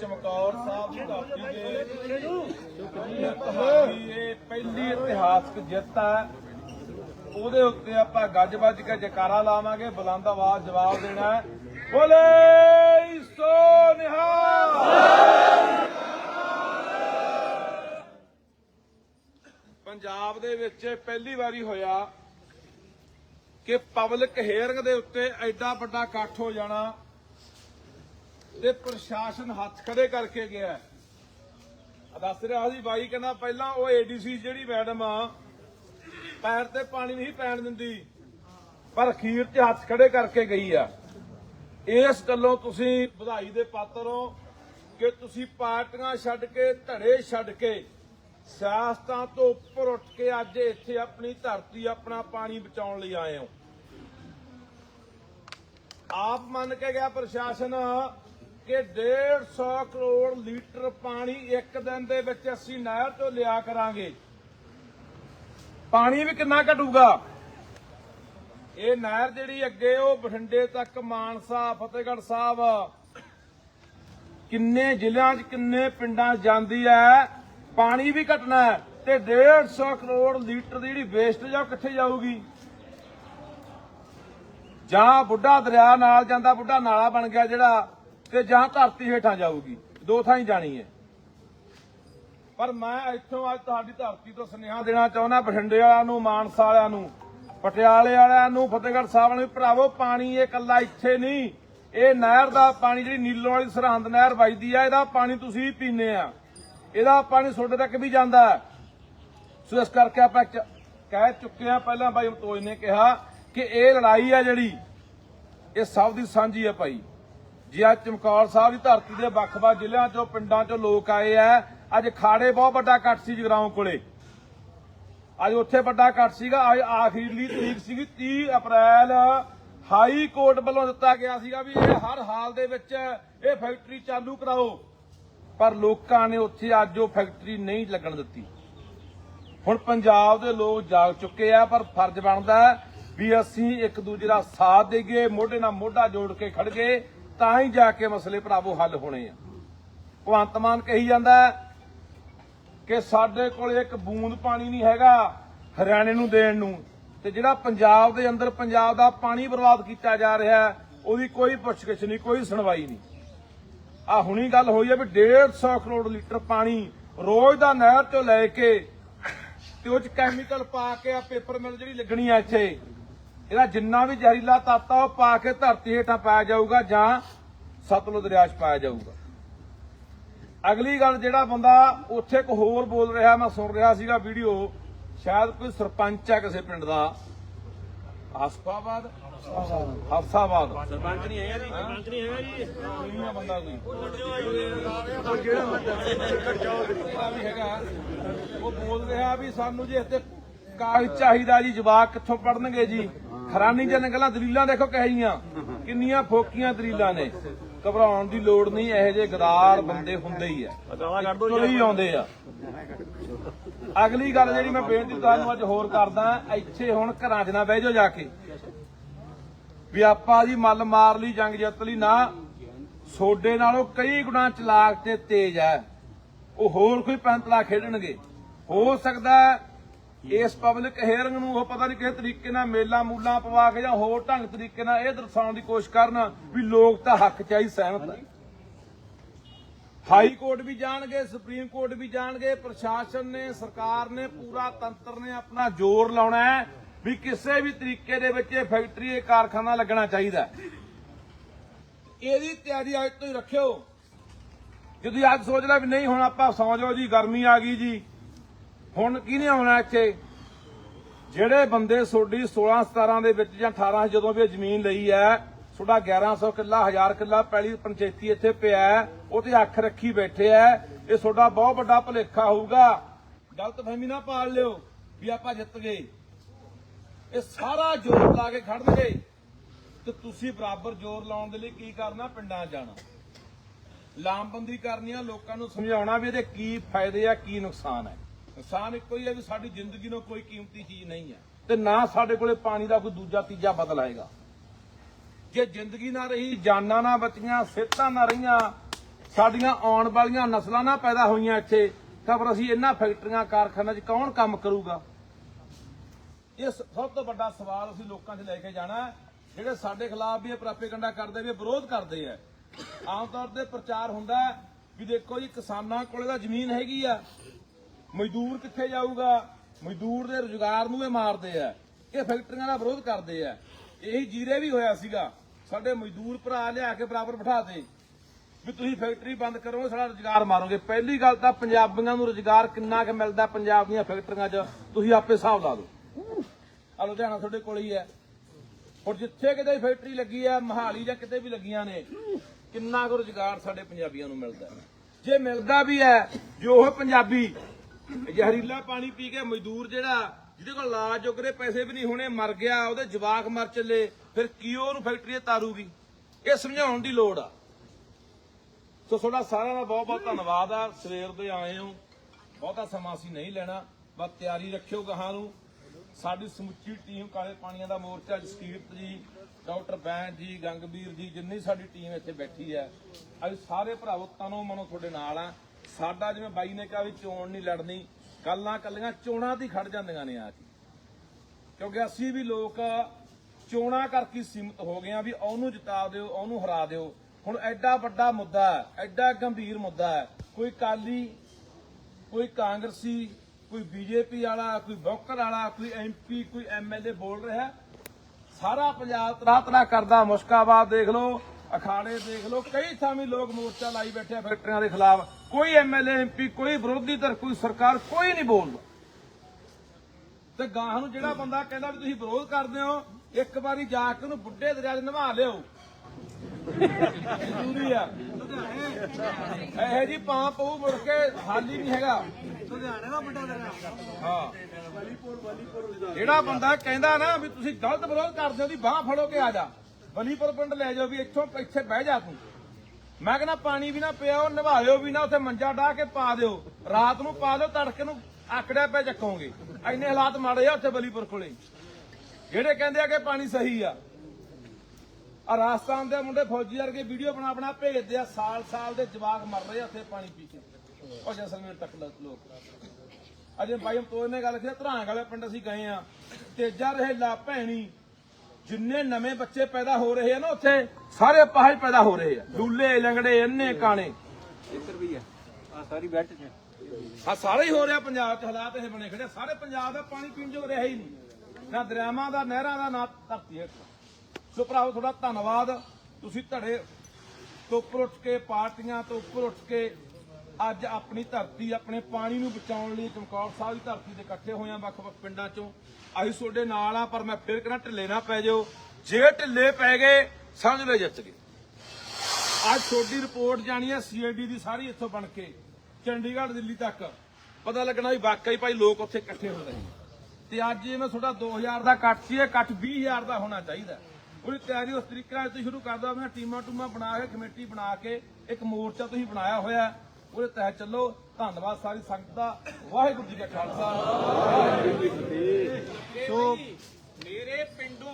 ਚਮਕੌਰ ਸਾਹਿਬ ਦੀ ਧਰਤੀ ਦੇ ਤੁਹਾਡੀ ਇਹ ਪਹਿਲੀ ਇਤਿਹਾਸਕ ਜਿੱਤ ਹੈ। ਉਹਦੇ ਉੱਤੇ ਆਪਾਂ ਗੱਜ ਵੱਜ ਕੇ ਜਕਾਰਾ ਲਾਵਾਂਗੇ, ਬੁਲੰਦ ਆਵਾਜ਼ ਜਵਾਬ ਦੇਣਾ ਬੋਲੇ ਸੋ ਨਿਹਾਲ! ਪੰਜਾਬ ਦੇ ਵਿੱਚ ਪਹਿਲੀ ਵਾਰੀ ਹੋਇਆ ਕਿ ਪਬਲਿਕ ਹੀਅਰਿੰਗ ਦੇ ਉੱਤੇ ਐਡਾ ਵੱਡਾ ਇਕੱਠ ਹੋ ਜਾਣਾ। ਤੇ ਪ੍ਰਸ਼ਾਸਨ ਹੱਥ ਖੜੇ ਕਰਕੇ ਗਿਆ। ਦੱਸ ਰਿਹਾ ਸੀ ਬਾਈ, ਕਹਿੰਦਾ ਪਹਿਲਾਂ ਉਹ ਏਡੀਸੀ ਜਿਹੜੀ ਮੈਡਮ ਆ, ਪੈਰ ਤੇ ਪਾਣੀ ਨਹੀਂ ਪੈਣ ਦਿੰਦੀ, ਪਰ ਅਖੀਰ 'ਚ ਹੱਥ ਖੜੇ ਕਰਕੇ ਗਈ ਆ। ਇਸ ਗੱਲੋਂ ਤੁਸੀਂ ਵਧਾਈ ਦੇ ਪਾਤਰ ਹੋ ਕਿ ਤੁਸੀਂ ਪਾਰਟੀਆਂ ਛੱਡ ਕੇ, ਧੜੇ ਛੱਡ ਕੇ, ਸਿਆਸਤਾਂ ਤੋਂ ਉੱਪਰ ਉੱਠ ਕੇ ਅੱਜ ਇੱਥੇ ਆਪਣੀ ਧਰਤੀ, ਆਪਣਾ ਪਾਣੀ ਬਚਾਉਣ ਲਈ ਆਏ ਹੋ। ਆਪ ਮੰਨ ਕੇ ਗਿਆ ਪ੍ਰਸ਼ਾਸਨ ਕਿ 150 ਕਰੋੜ ਲੀਟਰ ਪਾਣੀ ਇੱਕ ਦਿਨ ਦੇ ਵਿੱਚ ਅਸੀਂ ਨਹਿਰ ਤੋਂ ਲਿਆ ਕਰਾਂਗੇ। ਪਾਣੀ ਵੀ ਕਿੰਨਾ ਘਟੂਗਾ? ਇਹ ਨਹਿਰ ਜਿਹੜੀ ਅੱਗੇ ਉਹ ਬਠਿੰਡੇ ਤੱਕ ਮਾਨਸਾ, ਫਤਿਹਗੜ੍ਹ ਸਾਹਿਬ, ਕਿੰਨੇ ਜ਼ਿਲ੍ਹਿਆਂ 'ਚ, ਕਿੰਨੇ ਪਿੰਡਾਂ 'ਚ ਜਾਂਦੀ ਹੈ। ਪਾਣੀ ਵੀ ਘਟਣਾ ਹੈ ਤੇ 150 ਕਰੋੜ ਲੀਟਰ ਦੀ ਜਿਹੜੀ ਵੇਸਟੇਜ ਆ ਉਹ ਕਿੱਥੇ ਜਾਊਗੀ? ਜਾਂ ਬੁੱਢਾ ਦਰਿਆ ਨਾਲ ਜਾਂਦਾ, ਬੁੱਢਾ ਨਾਲਾ ਬਣ ਗਿਆ ਜਿਹੜਾ ਤੇ ਜਾਂ ਧਰਤੀ ਹੇਠਾਂ ਜਾਊਗੀ। ਦੋ ਥਾਂ ਹੀ ਜਾਣੀ ਹੈ। ਪਰ ਮੈਂ ਇੱਥੋਂ ਅੱਜ ਤੁਹਾਡੀ ਧਰਤੀ ਤੋਂ ਸੁਨੇਹਾ ਦੇਣਾ ਚਾਹੁੰਦਾ, ਬਠਿੰਡੇ ਵਾਲਿਆਂ ਨੂੰ, ਮਾਨਸਾ ਵਾਲਿਆਂ ਨੂੰ, ਪਟਿਆਲੇ ਵਾਲਿਆਂ ਨੂੰ, ਫਤਿਹਗੜ੍ਹ ਸਾਹਿਬ ਵਾਲਿਆਂ ਨੂੰ, ਭਰਾਵੋ, ਪਾਣੀ ਇਹ ਕੱਲਾ ਇੱਥੇ ਨਹੀਂ। ਇਹ ਨਹਿਰ ਦਾ ਪਾਣੀ, ਜਿਹੜੀ ਨੀਲੋਂ ਵਾਲੀ ਸਰਹੰਦ ਨਹਿਰ ਵਜਦੀ ਆ, ਇਹਦਾ ਪਾਣੀ ਤੁਸੀਂ ਵੀ ਪੀਂਦੇ ਆ। ਇਹਦਾ ਪਾਣੀ ਤੁਹਾਡੇ ਤੱਕ ਵੀ ਜਾਂਦਾ ਹੈ। ਸੋ ਇਸ ਕਰਕੇ ਆਪਾਂ ਕਹਿ ਚੁੱਕੇ ਆ ਪਹਿਲਾਂ ਬਾਈ ਮਤੋਜ ਨੇ ਕਿਹਾ ਕਿ ਇਹ ਲੜਾਈ ਆ ਜਿਹੜੀ, ਇਹ ਸਭ ਦੀ ਸਾਂਝੀ ਹੈ ਭਾਈ। ਜੇ ਅੱਜ ਚਮਕੌਰ ਸਾਹਿਬ ਦੀ ਧਰਤੀ ਦੇ ਵੱਖ-ਵੱਖ ਜ਼ਿਲ੍ਹਿਆਂ ਚੋਂ, ਪਿੰਡਾਂ ਚੋਂ ਲੋਕ ਆਏ ਆ, ਅੱਜ ਖਾੜੇ ਬਹੁਤ ਵੱਡਾ ਇਕੱਠ ਸੀ ਜਗਰਾਉਂ ਕੋਲੇ। ਅੱਜ ਉੱਥੇ ਵੱਡਾ ਇਕੱਠ ਸੀਗਾ, ਅੱਜ ਆਖਰੀਲੀ ਤਰੀਕ ਸੀਗੀ 30 ਅਪ੍ਰੈਲ। ਹਾਈ ਕੋਰਟ ਵੱਲੋਂ ਦਿੱਤਾ ਗਿਆ ਸੀਗਾ ਵੀ ਇਹ ਹਰ ਹਾਲ ਦੇ ਵਿੱਚ ਇਹ ਫੈਕਟਰੀ ਚਾਲੂ ਕਰਾਓ। ਪਰ ਲੋਕਾਂ ਨੇ ਉੱਥੇ ਅੱਜ ਉਹ ਫੈਕਟਰੀ ਨਹੀਂ ਲੱਗਣ ਦਿੱਤੀ। ਹੁਣ ਪੰਜਾਬ ਦੇ ਲੋਕ ਜਾਗ ਚੁੱਕੇ ਆ, ਪਰ ਫਰਜ਼ ਬਣਦਾ ਵੀ ਅਸੀਂ ਇੱਕ ਦੂਜੇ ਦਾ ਸਾਥ ਦੇਈਏ, ਮੋਢੇ ਨਾਲ ਮੋਢਾ ਜੋੜ ਕੇ ਖੜ ਗਏ ਤਾਂ ਹੀ ਜਾ ਕੇ ਮਸਲੇ ਭਰਾਵੋ ਹੱਲ ਹੋਣੇ ਆ। ਭਗਵੰਤ ਮਾਨ ਕਹੀ ਜਾਂਦਾ ਕਿ ਸਾਡੇ ਕੋਲ ਇੱਕ ਬੂੰਦ ਪਾਣੀ ਨਹੀਂ ਹੈਗਾ ਹਰਿਆਣੇ ਨੂੰ ਦੇਣ ਨੂੰ। ਤੇ ਜਿਹੜਾ ਪੰਜਾਬ ਦੇ ਅੰਦਰ ਪੰਜਾਬ ਦਾ ਪਾਣੀ ਬਰਬਾਦ ਕੀਤਾ ਜਾ ਰਿਹਾ ਉਹਦੀ ਕੋਈ ਪੁੱਛਗਿੱਛ ਨਹੀਂ, ਕੋਈ ਸੁਣਵਾਈ ਨਹੀਂ। ਆ ਹੁਣੀ ਗੱਲ ਹੋਈ ਹੈ ਵੀ 150 ਕਰੋੜ ਲੀਟਰ ਪਾਣੀ ਰੋਜ਼ ਦਾ ਨਹਿਰ ਚੋਂ ਲੈ ਕੇ ਤੇ ਉਹ ਚ ਕੈਮੀਕਲ ਪਾ ਕੇ ਆ ਪੇਪਰ ਮਿਲ ਜਿਹੜੀ ਲੱਗਣੀ ਆ ਇੱਥੇ। ਇਹਦਾ ਜਿੰਨਾ ਵੀ ਜ਼ਹਿਰੀਲਾ ਤੱਤ ਆ ਉਹ ਪਾ ਕੇ ਧਰਤੀ ਹੇਠਾਂ ਪਾਇਆ ਜਾਊਗਾ ਜਾਂ ਸਤਲੁਜ ਦਰਿਆ 'ਚ ਪਾਇਆ ਜਾਊਗਾ। ਅਗਲੀ ਗੱਲ ਜਿਹੜਾ ਬੰਦਾ ਉੱਥੇ ਕੋ ਹੋਰ ਬੋਲ ਰਿਹਾ ਮੈਂ ਸੁਣ ਰਿਹਾ ਸੀਗਾ ਵੀਡੀਓ ਸ਼ਾਇਦ ਕੋਈ ਸਰਪੰਚ ਹੈ ਕਿਸੇ ਪਿੰਡ ਦਾ। ਹਸਪਾਬਾਦ? ਹਫਸਾਬਾਦ ਸਰਪੰਚ ਨਹੀਂ ਹੈਗਾ ਜੀ ਸਰਪੰਚ ਨਹੀਂ ਹੈਗਾ ਜੀ। ਨਹੀਂ ਹੈ ਬੰਦਾ ਕੋਈ? ਜਿਹੜਾ ਵੀ ਹੈਗਾ। ਉਹ ਬੋਲ ਰਿਹਾ ਵੀ ਸਾਨੂੰ ਜੇ ਇੱਥੇ ਕਾਗਜ਼ ਚਾਹੀਦਾ ਜੀ ਜਵਾਕ ਕਿੱਥੋਂ ਪੜਨਗੇ ਜੀ? ਖਰਾਨੀ ਜਨ ਗੱਲਾਂ ਦਲੀਲਾਂ ਦੇਖੋ ਕਹੀਆਂ ਕਿੰਨੀਆਂ ਫੋਕੀਆਂ ਦਲੀਲਾਂ ਨੇ। ਘਬਰਾਉਣ ਦੀ ਲੋੜ ਨਹੀਂ ਇਹੋ ਜਿਹੇ ਗਦਾਰ ਬੰਦੇ ਹੁੰਦੇ ਹੀ ਆ। ਚੁਲੀ ਆਉਂਦੇ ਆ। ਅਗਲੀ ਗੱਲ ਜਿਹੜੀ ਮੈਂ ਬੇਨਤੀ ਤੁਹਾਨੂੰ ਅੱਜ ਹੋਰ ਕਰਦਾ ਇੱਥੇ ਹੁਣ ਘਰਾਂ 'ਚ ਨਾ ਬਹਿ ਜਾਓ ਜਾ ਕੇ। ਵੀ ਆਪਾਂ ਜੀ ਮੱਲ ਮਾਰ ਲਈ ਜੰਗ ਜਿੱਤ ਲਈ ਨਾ। ਸੋਡੇ ਨਾਲੋਂ ਕਈ ਗੁਣਾ ਚਲਾਕ ਤੇ ਤੇਜ਼ ਹੈ ਉਹ ਹੋਰ ਕੋਈ ਪੈਂਤਲਾ ਖੇਡਣਗੇ। ਹੋ ਸਕਦਾ ਇਸ ਪਬਲਿਕ ਹੀਅਰਿੰਗ ਨੂੰ ਉਹ ਪਤਾ ਨਹੀਂ ਕਿਸ ਤਰੀਕੇ ਨਾਲ ਮੇਲਾ ਮੂਲਾ ਪਵਾ ਕੇ ਜਾਂ ਹੋਰ ਢੰਗ ਤਰੀਕੇ ਨਾਲ ਇਹ ਦਰਸਾਉਣ ਦੀ ਕੋਸ਼ਿਸ਼ ਕਰਨ ਵੀ ਲੋਕ ਤਾਂ ਹੱਕ ਚ ਹੀ ਸਹਿਮਤ। ਹੈ ਹਾਈ ਕੋਰਟ ਵੀ ਜਾਣਗੇ ਸੁਪਰੀਮ ਕੋਰਟ ਵੀ ਜਾਣਗੇ ਪ੍ਰਸ਼ਾਸਨ ਨੇ ਸਰਕਾਰ ਨੇ ਪੂਰਾ ਤੰਤਰ ਨੇ ਆਪਣਾ ਜ਼ੋਰ ਲਾਉਣਾ ਹੈ ਵੀ ਕਿਸੇ ਵੀ ਤਰੀਕੇ ਦੇ ਵਿੱਚ ਇਹ ਫੈਕਟਰੀ ਇਹ ਕਾਰਖਾਨਾ ਲੱਗਣਾ ਚਾਹੀਦਾ। ਇਹਦੀ ਤਿਆਰੀ ਅੱਜ ਤੋਂ ਹੀ ਰੱਖਿਓ। ਜਦੋਂ ਅੱਜ ਸੋਚ ਲਿਆ ਵੀ ਨਹੀਂ ਹੁਣ ਆਪਾਂ ਸੌਂ ਜਾਓ ਜੀ ਗਰਮੀ ਆ ਗਈ ਜੀ। ਹੁਣ ਕੀ ਨਹੀਂ ਆਉਣਾ ਇੱਥੇ? ਜਿਹੜੇ ਬੰਦੇ ਸੋਡੀ 16 17 ਦੇ ਵਿੱਚ ਜਾਂ 18 ਜਦੋਂ ਵੀ ਜ਼ਮੀਨ ਲਈ ਹੈ, ਤੁਹਾਡਾ 1100 ਕਿੱਲਾ 1000 ਕਿੱਲਾ ਪਹਿਲੀ ਪੰਚਾਇਤੀ ਇੱਥੇ ਪਿਆ ਉਹ ਤੇ ਅੱਖ ਰੱਖੀ ਬੈਠੇ ਐ ਇਹ ਤੁਹਾਡਾ ਬਹੁਤ ਵੱਡਾ ਭੁਲੇਖਾ ਹੋਊਗਾ। ਗਲਤ ਫਹਿਮੀ ਨਾ ਪਾਲ ਲਿਓ ਵੀ ਆਪਾਂ ਜਿੱਤ ਗਏ। ਇਹ ਸਾਰਾ ਜ਼ੋਰ ਲਾ ਕੇ ਖੜਨਗੇ। ਤੇ ਤੁਸੀਂ ਬਰਾਬਰ ਜ਼ੋਰ ਲਾਉਣ ਦੇ ਲਈ ਕੀ ਕਰਨਾ? ਪਿੰਡਾਂ ਜਾਣਾ। ਲਾਮਬੰਦੀ ਕਰਨੀ ਆ, ਲੋਕਾਂ ਨੂੰ ਸਮਝਾਉਣਾ ਵੀ ਇਹਦੇ ਕੀ ਫਾਇਦੇ ਆ, ਕੀ ਨੁਕਸਾਨ ਹੈ। ਨੁਕਸਾਨ ਇੱਕੋ ਹੀ ਹੈ ਵੀ ਸਾਡੀ ਜ਼ਿੰਦਗੀ ਨੂੰ ਕੋਈ ਕੀਮਤੀ ਚੀਜ਼ ਨਹੀਂ ਹੈ ਤੇ ਨਾ ਸਾਡੇ ਕੋਲੇ ਪਾਣੀ ਦਾ ਕੋਈ ਦੂਜਾ ਤੀਜਾ ਬਦਲ ਆਏਗਾ। ਜੇ ਜ਼ਿੰਦਗੀ ਨਾ ਰਹੀ, ਜਾਨਾਂ ਨਾ ਬਚੀਆਂ, ਸਿਹਤਾਂ ਨਾ ਰਹੀਆਂ, ਸਾਡੀਆਂ ਆਉਣ ਵਾਲੀਆਂ ਨਸਲਾਂ ਨਾ ਪੈਦਾ ਹੋਈਆਂ ਇੱਥੇ, ਤਾਂ ਫਿਰ ਅਸੀਂ ਇਹਨਾਂ ਫੈਕਟਰੀਆਂ, ਕਾਰਖਾਨਿਆਂ 'ਚ ਕੌਣ ਕੰਮ ਕਰੂਗਾ? ਇਹ ਸਭ ਤੋਂ ਵੱਡਾ ਸਵਾਲ ਅਸੀਂ ਲੋਕਾਂ 'ਚ ਲੈ ਕੇ ਜਾਣਾ ਜਿਹੜੇ ਸਾਡੇ ਖਿਲਾਫ ਵੀ ਇਹ ਪ੍ਰਾਪੇਗੰਡਾ ਕਰਦੇ ਵੀ ਵਿਰੋਧ ਕਰਦੇ ਆ। ਆਮ ਤੌਰ ਤੇ ਪ੍ਰਚਾਰ ਹੁੰਦਾ ਵੀ ਦੇਖੋ ਜੀ, ਕਿਸਾਨਾਂ ਕੋਲੇ ਤਾਂ ਜ਼ਮੀਨ ਹੈਗੀ ਆ। ਮਜ਼ਦੂਰ ਕਿੱਥੇ ਜਾਊਗਾ? ਮਜ਼ਦੂਰ ਦੇ ਰੁਜ਼ਗਾਰ ਨੂੰ ਇਹ ਮਾਰਦੇ ਆ। ਇਹ ਫੈਕਟਰੀਆਂ ਦਾ ਵਿਰੋਧ ਕਰਦੇ ਆ। ਇਹੀ ਜੀਰੇ ਵੀ ਹੋਇਆ ਸੀਗਾ। ਸਾਡੇ ਮਜ਼ਦੂਰ ਭਰਾ ਲਿਆ ਕੇ ਬਰਾਬਰ ਬਿਠਾ ਦੇ ਵੀ ਤੁਸੀਂ ਫੈਕਟਰੀ ਬੰਦ ਕਰੋਗੇ ਸਾਡਾ ਰੁਜ਼ਗਾਰ ਮਾਰੋਗੇ। ਪਹਿਲੀ ਗੱਲ ਤਾਂ ਪੰਜਾਬੀਆਂ ਨੂੰ ਰੁਜ਼ਗਾਰ ਕਿੰਨਾ ਕੁ ਮਿਲਦਾ ਪੰਜਾਬ ਦੀਆਂ ਫੈਕਟਰੀਆਂ 'ਚ? ਤੁਸੀਂ ਆਪੇ ਹਿਸਾਬ ਲਾ ਦਿਓ। ਆ ਲੁਧਿਆਣਾ ਤੁਹਾਡੇ ਕੋਲ ਹੀ ਹੈ। ਹੁਣ ਜਿੱਥੇ ਕਿਤੇ ਵੀ ਫੈਕਟਰੀ ਲੱਗੀ ਹੈ ਮਹਾਲੀ ਜਾਂ ਕਿਤੇ ਵੀ ਲੱਗੀਆਂ ਨੇ, ਕਿੰਨਾ ਕੁ ਰੁਜ਼ਗਾਰ ਸਾਡੇ ਪੰਜਾਬੀਆਂ ਨੂੰ ਮਿਲਦਾ। ਜੇ ਮਿਲਦਾ ਵੀ ਹੈ, ਜੋ ਉਹ ਪੰਜਾਬੀ ਜ਼ਹਿਰੀਲਾ ਪਾਣੀ ਪੀ ਕੇ ਮਜ਼ਦੂਰ ਜਿਹੜਾ, ਜਿਹਦੇ ਕੋਲ ਲਾਜ ਜੋਗਰੇ ਪੈਸੇ ਵੀ ਨਹੀਂ ਹੋਣੇ, ਮਰ ਗਿਆ, ਉਹਦੇ ਜਵਾਕ ਮਰ ਚੱਲੇ, ਫਿਰ ਕੀ ਉਹਨੂੰ ਫੈਕਟਰੀ ਤਾਰੂਗੀ? ਇਹ ਸਮਝਾਉਣ ਦੀ ਲੋੜ ਆ। ਸੋ ਤੁਹਾਡਾ ਸਾਰਿਆਂ ਦਾ ਬਹੁਤ ਬਹੁਤ ਧੰਨਵਾਦ ਆ, ਸਵੇਰ ਦੇ ਆਏ ਹੋ। ਬਹੁਤਾ ਸਮਾਂ ਅਸੀਂ ਨਹੀਂ ਲੈਣਾ, ਬਸ ਤਿਆਰੀ ਰੱਖਿਓ ਗਾਹਾਂ ਨੂੰ। ਸਾਡੀ ਸਮੁੱਚੀ ਟੀਮ ਕਾਲੇ ਪਾਣੀਆਂ ਦਾ ਮੋਰਚਾ, ਜਸਕੀਰਤ ਜੀ, ਡਾਕਟਰ ਬੈਂਜ ਜੀ, ਗੰਗਵੀਰ ਜੀ, ਜਿੰਨੀ ਸਾਡੀ ਟੀਮ ਇੱਥੇ ਬੈਠੀ ਹੈ, ਅਸੀਂ ਸਾਰੇ ਭਰਾਵੋ ਤਨੋਂ ਮਨੋਂ ਤੁਹਾਡੇ ਨਾਲ ਆ। ਸਾਡਾ ਜਿਵੇਂ ਬਾਈ ਨੇ ਕਿਹਾ ਵੀ ਚੋਣ ਨਹੀਂ ਲੜਨੀ ਕੱਲਾਂ ਕੱਲੀਆਂ ਚੋਣਾਂ ਤੇ ਖੜ ਜਾਂਦੀਆਂ ਨੇ ਆ ਕੇ। ਕਿਉਂਕਿ ਅਸੀਂ ਵੀ ਲੋਕ ਚੋਣਾਂ ਕਰਕੇ ਸੀਮਤ ਹੋ ਗਏ ਆ ਵੀ ਉਹਨੂੰ ਜਿਤਾ ਦਿਓ, ਉਹਨੂੰ ਹਰਾ ਦਿਓ। ਹੁਣ ਐਡਾ ਵੱਡਾ ਮੁੱਦਾ ਐਡਾ ਗੰਭੀਰ ਮੁੱਦਾ ਹੈ। ਕੋਈ ਕਾਲੀ ਕੋਈ ਕਾਂਗਰਸੀ, ਕੋਈ ਬੀਜੇਪੀ ਵਾਲਾ, ਕੋਈ ਬੌਕਰ ਵਾਲਾ, ਕੋਈ ਐਮਪੀ ਕੋਈ ਐਮਐਲਏ ਬੋਲ ਰਿਹਾ ਸਾਰਾ ਪੰਜਾਬ ਤਰਾ ਤਰਾ ਕਰਦਾ, ਮੁਸ਼ਕਾਬਾਦ ਦੇਖ ਲਓ, ਅਖਾੜੇ ਦੇਖ ਲਓ, ਕਈ ਥਾਂ ਵੀ ਲੋਕ ਮੋਰਚਾ ਲਾਈ ਬੈਠੇ ਫੈਕਟਰੀਆਂ ਦੇ ਖਿਲਾਫ। ਕੋਈ ਐਮਐਲਏ ਐਮਪੀ ਕੋਈ ਵਿਰੋਧੀ ਧਿਰ, ਕੋਈ ਸਰਕਾਰ, ਕੋਈ ਨਹੀਂ ਬੋਲਦਾ। ਤੇ ਗਾਹਾਂ ਨੂੰ ਜਿਹੜਾ ਬੰਦਾ ਕਹਿੰਦਾ ਵੀ ਤੁਸੀਂ ਵਿਰੋਧ ਕਰਦੇ ਹੋ, ਇੱਕ ਵਾਰੀ ਜਾ ਕੇ ਉਹਨੂੰ ਬੁੱਢੇ ਦਰਿਆ 'ਚ ਨਵਾ ਲਿਓ। ਜ਼ਰੂਰੀ ਆ। ਇਹ ਜੀ ਪਾਂ ਪਊ ਮੁੜ ਕੇ ਹਾਲੀ ਨਹੀਂ ਹੈਗਾ। ਲੁਧਿਆਣੇ ਦਾ ਮੁੰਡਾ ਤੇਰਾ ਹਾਂ। ਜਿਹੜਾ ਬੰਦਾ ਕਹਿੰਦਾ ਨਾ ਵੀ ਤੁਸੀਂ ਗਲਤ ਵਿਰੋਧ ਕਰਦੇ ਹੋ ਦੀ ਬਾਹ ਫੜੋ ਕੇ ਆ ਜਾ। ਬਲੀਪੁਰ ਪਿੰਡ ਲੈ ਜਾਓ ਵੀ ਇੱਥੋਂ ਇੱਥੇ ਬਹਿ ਜਾ ਤੂੰ। ਮੈਂ ਕਹਿੰਦਾ ਪਾਣੀ ਵੀ ਨਾ ਪਿਆਓ ਨਿਭਾਇਓ ਵੀ ਨਾ, ਉੱਥੇ ਮੰਜਾ ਢਾ ਕੇ ਪਾ ਦਿਓ। ਰਾਤ ਨੂੰ ਪਾ ਦਿਓ, ਤੜਕੇ ਨੂੰ ਆਕੜਿਆ ਪੈ ਚੱਕੋਗੇ। ਐਨੇ ਹਾਲਾਤ ਮਾੜੇ ਆ ਉੱਥੇ ਬਲੀਪੁਰ ਕੋਲੇ। ਜਿਹੜੇ ਕਹਿੰਦੇ ਆ ਕਿ ਪਾਣੀ ਸਹੀ ਆ। ਆ ਰਾਜਸਥਾਨ ਦੇ ਮੁੰਡੇ ਫੌਜੀ ਵਰਗੇ ਵੀਡੀਓ ਬਣਾ ਬਣਾ ਭੇਜਦੇ ਆ, ਸਾਲ ਸਾਲ ਦੇ ਜਵਾਕ ਮਰ ਰਹੇ ਆ ਉੱਥੇ ਪਾਣੀ ਪੀ ਕੇ। ਉਹ ਜੈਸਲਮੇਰ ਤੱਕ ਲ- ਲੋਕ। ਅਜੇ ਬਾਈ ਤੋਰ ਨੇ ਗੱਲ ਕੀਤੀ ਧਰਾਂ ਵਾਲੇ ਪਿੰਡ ਅਸੀਂ ਗਏ ਆ। ਤੇਜਾ ਰਹੇਲਾ, ਭੈਣੀ ਜਿੰਨੇ ਨਵੇਂ ਬੱਚੇ ਪੈਦਾ ਹੋ ਰਹੇ ਆ ਨਾ ਉੱਥੇ ਸਾਰੇ ਪਾਹੇ ਪੈਦਾ ਹੋ ਰਹੇ ਆ। ਡੂਲੇ ਲੰਗੜੇ ਅੰਨੇ ਕਾਣੇ। ਇੱਧਰ ਵੀ ਆ। ਆ ਸਾਰੀ ਬੈਠ ਚ ਆ ਸਾਰੇ ਹੀ ਹੋ ਰਿਹਾ ਪੰਜਾਬ 'ਚ ਹਾਲਾਤ ਇਹ ਬਣੇ ਖੜੇ। ਸਾਰੇ ਪੰਜਾਬ ਦਾ ਪਾਣੀ ਪੀਣ ਯੋਗ ਰਿਹਾ ਹੀ ਨਹੀਂ। ਨਾ ਦਰਿਆਵਾਂ ਦਾ ਨਹਿਰਾਂ ਦਾ ਨਾ ਧਰਤੀ ਹੇਠ ਸੋ ਭਰਾਵੋ ਤੁਹਾਡਾ ਧੰਨਵਾਦ। ਤੁਸੀਂ ਧੜੇ ਤੋਂ ਉੱਪਰ ਉੱਠ ਕੇ ਪਾਰਟੀਆਂ ਤੋਂ ਉੱਪਰ ਉੱਠ ਕੇ ਅੱਜ ਆਪਣੀ ਧਰਤੀ, ਆਪਣੇ ਪਾਣੀ ਨੂੰ ਬਚਾਉਣ ਲਈ ਚਮਕੌਰ ਸਾਹਿਬ ਦੀ ਧਰਤੀ ਤੇ ਇਕੱਠੇ ਹੋਏ ਆ ਵੱਖ-ਵੱਖ ਪਿੰਡਾਂ ਚੋਂ। ਅਸੀਂ ਤੁਹਾਡੇ ਨਾਲ ਆ ਪਰ ਮੈਂ ਫਿਰ ਕਹਿੰਦਾ ਢਿੱਲੇ ਨਾ ਪੈ ਜਾਓ ਜੇ ਢਿੱਲੇ ਪੈ ਗਏ, ਸਮਝ ਲਓ ਜਿੱਤ ਗਏ। ਅੱਜ ਤੁਹਾਡੀ ਰਿਪੋਰਟ ਜਾਣੀ ਹੈ ਸੀਆਈਡੀ ਦੀ ਸਾਰੀ ਇੱਥੋਂ ਬਣ ਕੇ, ਚੰਡੀਗੜ੍ਹ, ਦਿੱਲੀ ਤੱਕ। ਪਤਾ ਲੱਗਣਾ ਵੀ ਵਾਕਈ ਭਾਈ ਲੋਕ ਉੱਥੇ ਇਕੱਠੇ ਹੋ ਰਹੇ ਨੇ। ਤੇ ਅੱਜ ਜਿਵੇਂ ਤੁਹਾਡਾ 2000 ਦਾ ਕੱਟ ਸੀ, ਇਹ ਕੱਟ 20000 ਦਾ ਹੋਣਾ ਚਾਹੀਦਾ। ਉਹਦੀ ਤਿਆਰੀ ਉਸ ਤਰੀਕੇ ਨਾਲ ਤੁਸੀਂ ਸ਼ੁਰੂ ਕਰਦਾ ਮੈਂ ਟੀਮਾਂ ਟੂਮਾਂ ਬਣਾ ਕੇ, ਕਮੇਟੀ ਬਣਾ ਕੇ, ਇੱਕ ਮੋਰਚਾ ਤੁਸੀਂ ਬਣਾਇਆ ਹੋਇਆ। ਉਹਦੇ ਤਹਿਤ ਚੱਲੋ। ਧੰਨਵਾਦ ਸਾਰੀ ਸੰਗਤ ਦਾ। ਵਾਹਿਗੁਰੂ ਜੀ ਕਾ ਖਾਲਸਾ। ਵਾਹਿਗੁਰੂ ਜੀ ਕੀ ਫਤਿਹ। ਸੋ ਮੇਰੇ ਪਿੰਡੋਂ